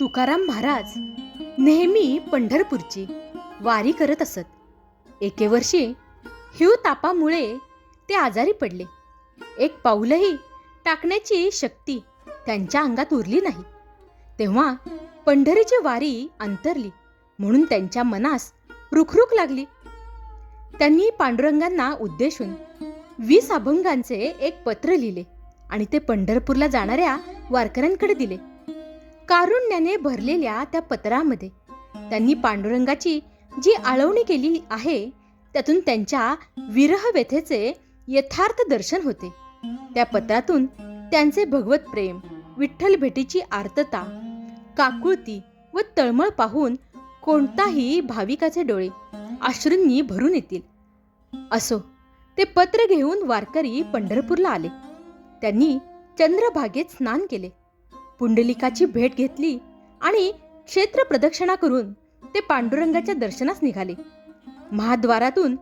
तुकाराम महाराज नेहमी पंढरपूरची वारी करत असत. एके वर्षी हिव तापामुळे ते आजारी पडले. एक पाऊलही टाकण्याची शक्ती त्यांच्या अंगात उरली नाही. तेव्हा पंढरीची वारी अंतरली म्हणून त्यांच्या मनास रुखरुख लागली. त्यांनी पांडुरंगांना उद्देशून वीस अभंगांचे एक पत्र लिहिले आणि ते पंढरपूरला जाणाऱ्या वारकऱ्यांकडे दिले. कारुण्याने भरलेल्या त्या पत्रामध्ये त्यांनी पांडुरंगाची जी आळवणी केली आहे त्यातून त्यांच्या विरह व्यथेचे यथार्थ दर्शन होते. त्या पत्रातून त्यांचे भगवत प्रेम विठ्ठल भेटीची आर्तता काकुळती व तळमळ पाहून कोणताही भाविकाचे डोळे अश्रूंनी भरून येतील. असो ते पत्र घेऊन वारकरी पंढरपूरला आले. त्यांनी चंद्रभागेत स्नान केले. पुंडलिकाची भेट घेतली आणि क्षेत्र प्रदक्षिणा करून ते पांडुरंगाच्या दर्शनास निघाले. महाद्वारातून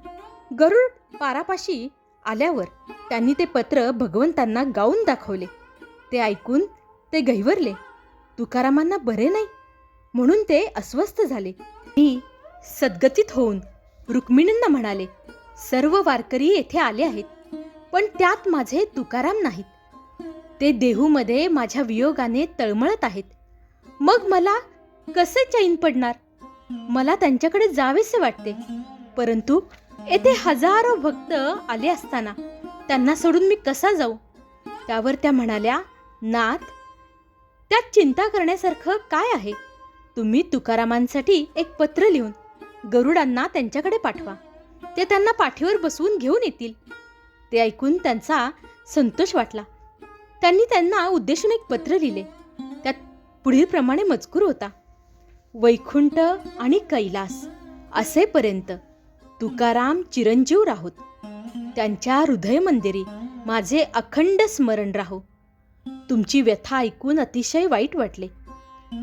गरुड पारापाशी आल्यावर त्यांनी ते पत्र भगवंतांना गाऊन दाखवले. ते ऐकून ते गैवरले तुकारामांना बरे नाही म्हणून ते अस्वस्थ झाले. मी सद्गतीत होऊन रुक्मिणींना म्हणाले सर्व वारकरी येथे आले आहेत पण त्यात माझे तुकाराम नाहीत. ते देहूमध्ये माझ्या वियोगाने तळमळत आहेत. मग मला कसे चैन पडणार? मला त्यांच्याकडे जावेसे वाटते. परंतु येथे हजारो भक्त आले असताना त्यांना सोडून मी कसा जाऊ? त्यावर त्या म्हणाल्या नाथ त्यात चिंता करण्यासारखं काय आहे? तुम्ही तुकारामांसाठी एक पत्र लिहून गरुडांना त्यांच्याकडे पाठवा. ते त्यांना पाठीवर बसवून घेऊन येतील. ते ऐकून त्यांचा संतोष वाटला. त्यांनी त्यांना उद्देशून एक पत्र लिहिले. त्यात पुढील प्रमाणे मजकूर होता. वैकुंठ आणि कैलास असेपर्यंत तुकाराम चिरंजीव राहोत. त्यांच्या हृदय मंदिरी माझे अखंड स्मरण राहो. तुमची व्यथा ऐकून अतिशय वाईट वाटले.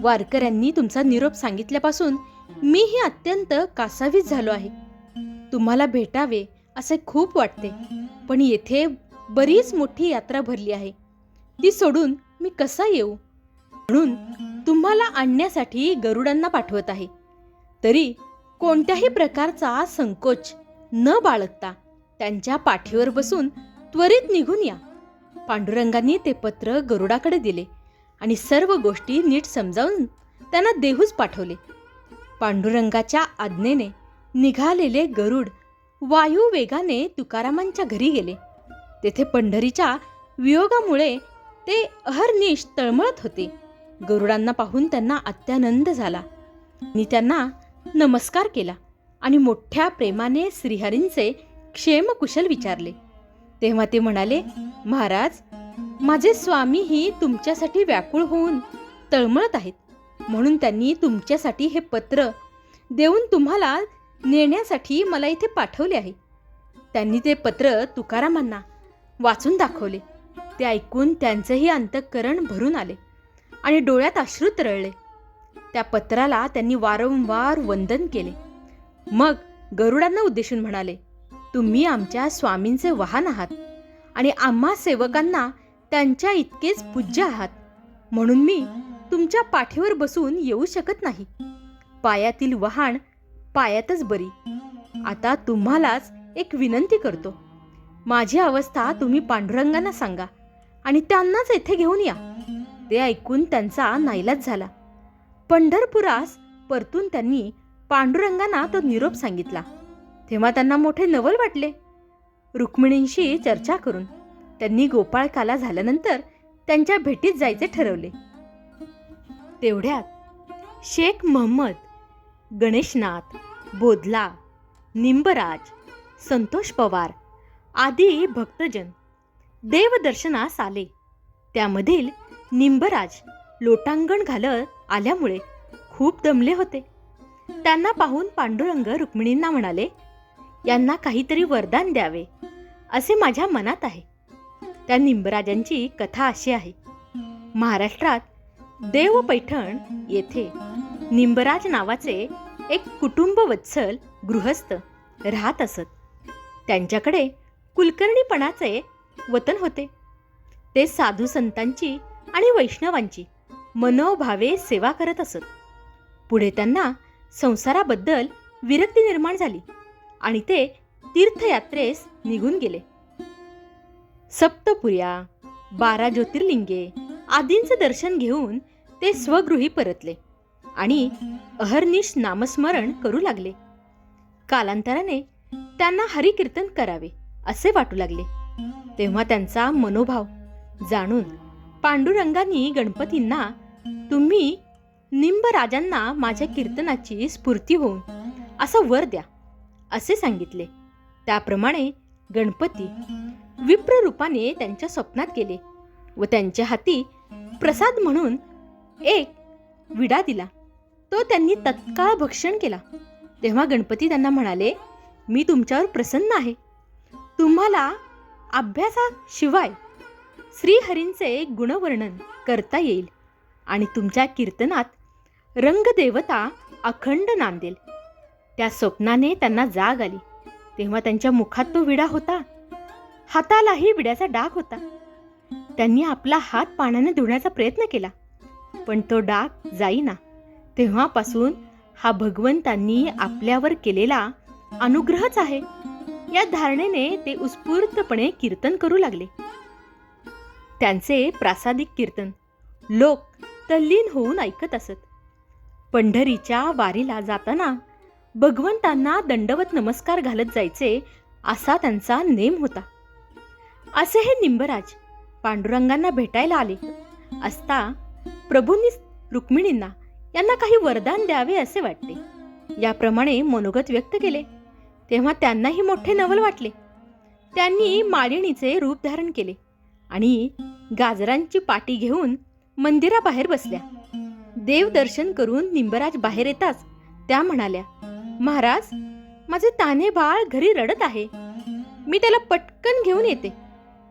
वारकऱ्यांनी तुमचा निरोप सांगितल्यापासून मीही अत्यंत कासावीस झालो आहे. तुम्हाला भेटावे असे खूप वाटते पण येथे बरीच मोठी यात्रा भरली आहे. ती सोडून मी कसा येऊ? म्हणून तुम्हाला आणण्यासाठी गरुडांना पाठवत आहे. तरी कोणत्याही प्रकारचा संकोच न बाळगता त्यांच्या पाठीवर बसून त्वरित निघून या. पांडुरंगांनी ते पत्र गरुडाकडे दिले आणि सर्व गोष्टी नीट समजावून त्यांना देहूच पाठवले. पांडुरंगाच्या आज्ञेने निघालेले गरुड वायू वेगाने तुकारामांच्या घरी गेले. तेथे पंढरीच्या वियोगामुळे ते अहर्निश तळमळत होते. गरुडांना पाहून त्यांना अत्यानंद झाला. मी त्यांना नमस्कार केला आणि मोठ्या प्रेमाने श्रीहरींचे क्षेमकुशल विचारले. तेव्हा ते म्हणाले महाराज माझे स्वामीही तुमच्यासाठी व्याकुळ होऊन तळमळत आहेत. म्हणून त्यांनी तुमच्यासाठी हे पत्र देऊन तुम्हाला नेण्यासाठी मला इथे पाठवले आहे. त्यांनी ते पत्र तुकारामांना वाचून दाखवले. ते ऐकून त्यांचेही अंतःकरण भरून आले आणि डोळ्यात अश्रू तरळले. त्या पत्राला त्यांनी वारंवार वंदन केले. मग गरुडांना उद्देशून म्हणाले तुम्ही आमच्या स्वामींचे वाहन आहात आणि आम्हा सेवकांना त्यांच्या इतकेच पूज्य आहात. म्हणून मी तुमच्या पाठीवर बसून येऊ शकत नाही. पायातील वहाण पायातच बरी. आता तुम्हालाच एक विनंती करतो. माझी अवस्था तुम्ही पांडुरंगांना सांगा. आणि त्यांनाच येथे घेऊन या. ते ऐकून त्यांचा नाईलाज झाला. पंढरपुरास परतून त्यांनी पांडुरंगांना तो निरोप सांगितला. तेव्हा त्यांना मोठे नवल वाटले. रुक्मिणींशी चर्चा करून त्यांनी गोपाळकाला झाल्यानंतर त्यांच्या भेटीत जायचे ठरवले. तेवढ्यात शेख महम्मद गणेशनाथ बोधला निंबराज संतोष पवार आदी भक्तजन देवदर्शनास आले. त्यामधील निंबराज लोटांगण घालत आल्यामुळे खूप दमले होते. त्यांना पाहून पांडुरंग रुक्मिणींना म्हणाले यांना काहीतरी वरदान द्यावे असे माझ्या मनात आहे त्या निंबराजांची कथा अशी आहे. महाराष्ट्रात देव पैठण येथे निंबराज नावाचे एक कुटुंब वत्सल गृहस्थ राहत असत. त्यांच्याकडे कुलकर्णीपणाचे वतन होते. ते साधू संतांची आणि वैष्णवांची मनोभावे सेवा करत असत. पुढे त्यांना संसाराबद्दल विरक्ती निर्माण झाली आणि ते तीर्थयात्रेस निघून गेले. सप्तपुर्या बारा ज्योतिर्लिंगे आदींचे दर्शन घेऊन ते स्वगृही परतले आणि अहर्निश नामस्मरण करू लागले. कालांतराने त्यांना हरिकीर्तन करावे असे वाटू लागले. तेव्हा त्यांचा मनोभाव जाणून पांडुरंगांनी गणपतींना तुम्ही निंब राजांना माझ्या कीर्तनाची स्फूर्ती होऊन असा वर द्या असे सांगितले. त्याप्रमाणे गणपती विप्र रूपाने त्यांच्या स्वप्नात गेले व त्यांच्या हाती प्रसाद म्हणून एक विडा दिला. तो त्यांनी तत्काळ भक्षण केला. तेव्हा गणपती त्यांना म्हणाले मी तुमच्यावर प्रसन्न आहे. तुम्हाला अभ्यासाशिवाय श्रीहरींचे गुणवर्णन करता येईल आणि तुमच्या कीर्तनात रंगदेवता अखंड नांदेल त्या स्वप्नाने त्यांना जाग आली. तेव्हा त्यांच्या मुखात तो विडा होता. हातालाही विड्याचा डाग होता. त्यांनी आपला हात पाण्याने धुण्याचा प्रयत्न केला पण तो डाग जाईना. तेव्हापासून हा भगवंतांनी आपल्यावर केलेला अनुग्रहच आहे. या धारणेने ते उत्स्फूर्तपणे कीर्तन करू लागले. त्यांचे प्रासादिक कीर्तन लोक तल्लीन होऊन ऐकत असत. पंढरीच्या वारीला जाताना भगवंतांना दंडवत नमस्कार घालत जायचे असा त्यांचा नेम होता. असे हे निंबराज पांडुरंगांना भेटायला आले. असता प्रभूंनी रुक्मिणींना यांना काही वरदान द्यावे असे वाटते. याप्रमाणे मनोगत व्यक्त केले. तेव्हा त्यांनाही मोठे नवल वाटले. त्यांनी मालिनीचे रूप धारण केले आणि गाजरांची पाटी घेऊन मंदिराबाहेर बसल्या. देवदर्शन करून निंबराज बाहेर येताच त्या म्हणाल्या महाराज माझे ताने बाळ घरी रडत आहे. मी त्याला पटकन घेऊन येते.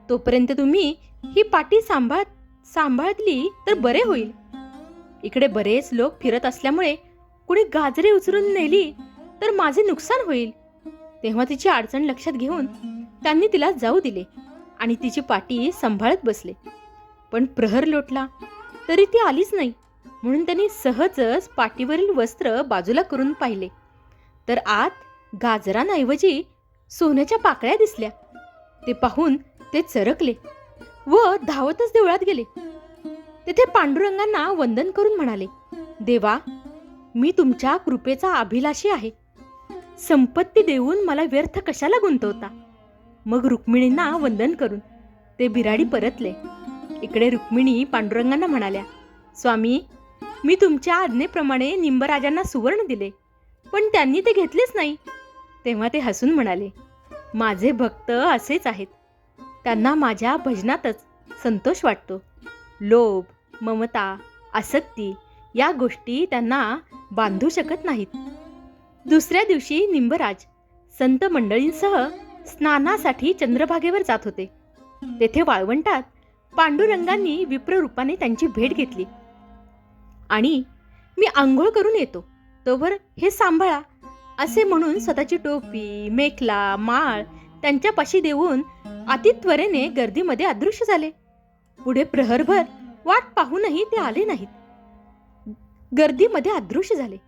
तोपर्यंत तुम्ही ही पाटी सांभाळ सांभाळली तर बरे होईल. इकडे बरेच लोक फिरत असल्यामुळे कुणी गाजरे उचलून नेली तर माझे नुकसान होईल. तेव्हा तिची अडचण लक्षात घेऊन त्यांनी तिला जाऊ दिले आणि तिची पाटी सांभाळत बसले. पण प्रहर लोटला तरी ती आलीच नाही. म्हणून त्यांनी सहजच पाटीवरील वस्त्र बाजूला करून पाहिले. तर आत गाजरांऐवजी सोन्याच्या पाकळ्या दिसल्या. ते पाहून ते चरकले व धावतच देवळात गेले. तेथे पांडुरंगांना वंदन करून म्हणाले देवा मी तुमच्या कृपेचा अभिलाषी आहे. संपत्ती देऊन मला व्यर्थ कशाला गुंतवता? मग रुक्मिणींना वंदन करून ते बिराडी परतले. इकडे रुक्मिणी पांडुरंगांना म्हणाल्या स्वामी मी तुमच्या आज्ञेप्रमाणे निंबराजांना सुवर्ण दिले पण त्यांनी ते घेतलेच नाही. तेव्हा ते हसून म्हणाले माझे भक्त असेच आहेत. त्यांना माझ्या भजनातच संतोष वाटतो. लोभ ममता आसक्ती या गोष्टी त्यांना बांधू शकत नाहीत. दुसऱ्या दिवशी निंबराज संत मंडळींसह स्नानासाठी चंद्रभागेवर जात होते. तेथे वाळवंटात पांडुरंगांनी विप्ररूपाने त्यांची भेट घेतली. आणि मी आंघोळ करून येतो. तोवर हे सांभाळा असे म्हणून स्वतःची टोपी मेखला माळ त्यांच्यापाशी देऊन अति त्वरेने गर्दीमध्ये अदृश्य झाले. पुढे प्रहरभर वाट पाहूनही ते आले नाहीत. गर्दीमध्ये अदृश्य झाले.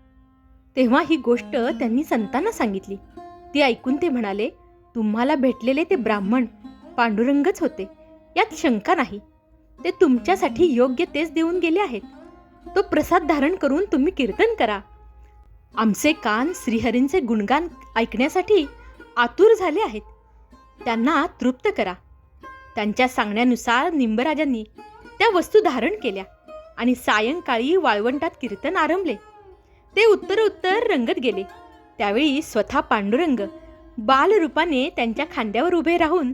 तेव्हा ही गोष्ट त्यांनी संतांना सांगितली. ती ऐकून ते म्हणाले तुम्हाला भेटलेले ते ब्राह्मण पांडुरंगच होते. यात शंका नाही. ते तुमच्यासाठी योग्य तेच देऊन गेले आहेत. तो प्रसाद धारण करून तुम्ही कीर्तन करा. आमचे कान श्रीहरींचे गुणगान ऐकण्यासाठी आतुर झाले आहेत. त्यांना तृप्त करा. त्यांच्या सांगण्यानुसार निंबराजांनी त्या वस्तू धारण केल्या आणि सायंकाळी वाळवंटात कीर्तन आरंभले. ते उत्तर उत्तर रंगत गेले. त्यावेळी स्वतः पांडुरंग बालरूपाने त्यांच्या खांद्यावर उभे राहून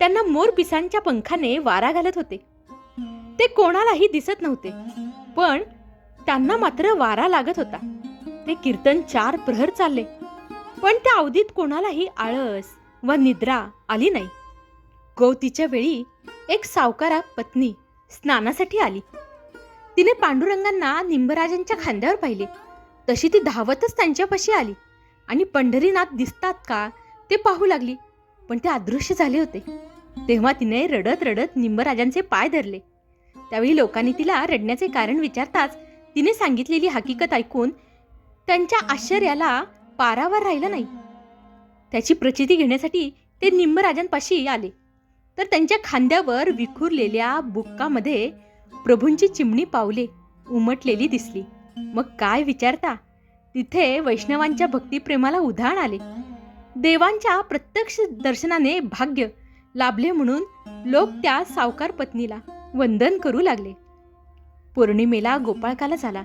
त्यांना मोर पिसांच्या पंखाने वारा घालत होते. ते कोणालाही दिसत नव्हते पण त्यांना मात्र वारा लागत होता. ते कीर्तन चार प्रहर चालले पण त्या अवधीत कोणालाही आळस व निद्रा आली नाही. गौतीच्या वेळी एक सावकारा पत्नी स्नानासाठी आली. तिने पांडुरंगांना निंबराजांच्या खांद्यावर पाहिले. तशी ती धावतच त्यांच्यापाशी आली. आणि पंढरीनाथ दिसतात का ते पाहू लागली. पण ते अदृश्य झाले होते. तेव्हा तिने रडत रडत निंबराजांचे पाय धरले. त्यावेळी लोकांनी तिला रडण्याचे कारण विचारताच तिने सांगितलेली हकीकत ऐकून त्यांच्या आश्चर्याला पारावर राहिला नाही. त्याची प्रचिती घेण्यासाठी ते निंबराजांपाशी आले. तर त्यांच्या खांद्यावर विखुरलेल्या बुक्कामध्ये प्रभूंची चिमणी पावले उमटलेली दिसली. मग काय विचारता? तिथे वैष्णवांच्या भक्तिप्रेमाला उधाण आले. देवांच्या प्रत्यक्ष दर्शनाने भाग्य लाभले म्हणून लोक त्या सावकार पत्नीला वंदन करू लागले. पौर्णिमेला गोपाळकाला झाला.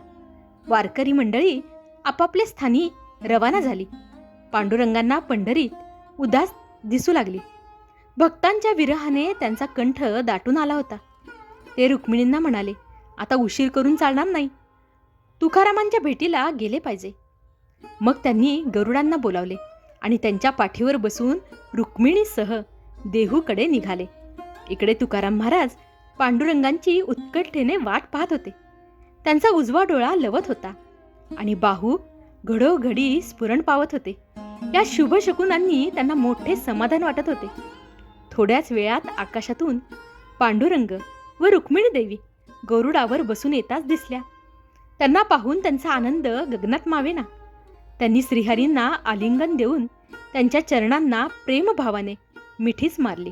वारकरी मंडळी आपापल्या स्थानी रवाना झाली. पांडुरंगांना पंढरीत उदास दिसू लागली. भक्तांच्या विरहाने त्यांचा कंठ दाटून आला होता. ते रुक्मिणींना म्हणाले आता उशीर करून चालणार नाही. तुकारामांच्या भेटीला गेले पाहिजे. मग त्यांनी गरुडांना बोलावले आणि त्यांच्या पाठीवर बसून रुक्मिणीसह देहूकडे निघाले. इकडे तुकाराम महाराज पांडुरंगांची उत्कटतेने वाट पाहत होते. त्यांचा उजवा डोळा लवत होता आणि बाहू घडोघडी स्फुरण पावत होते. या शुभ शकुनांनी त्यांना मोठे समाधान वाटत होते. थोड्याच वेळात आकाशातून पांडुरंग व रुक्मिणी देवी गरुडावर बसून येताच दिसल्या. त्यांना पाहून त्यांचा आनंद गगनात मावेना. त्यांनी श्रीहरींना आलिंगन देऊन त्यांच्या चरणांना प्रेमभावाने मिठीच मारली.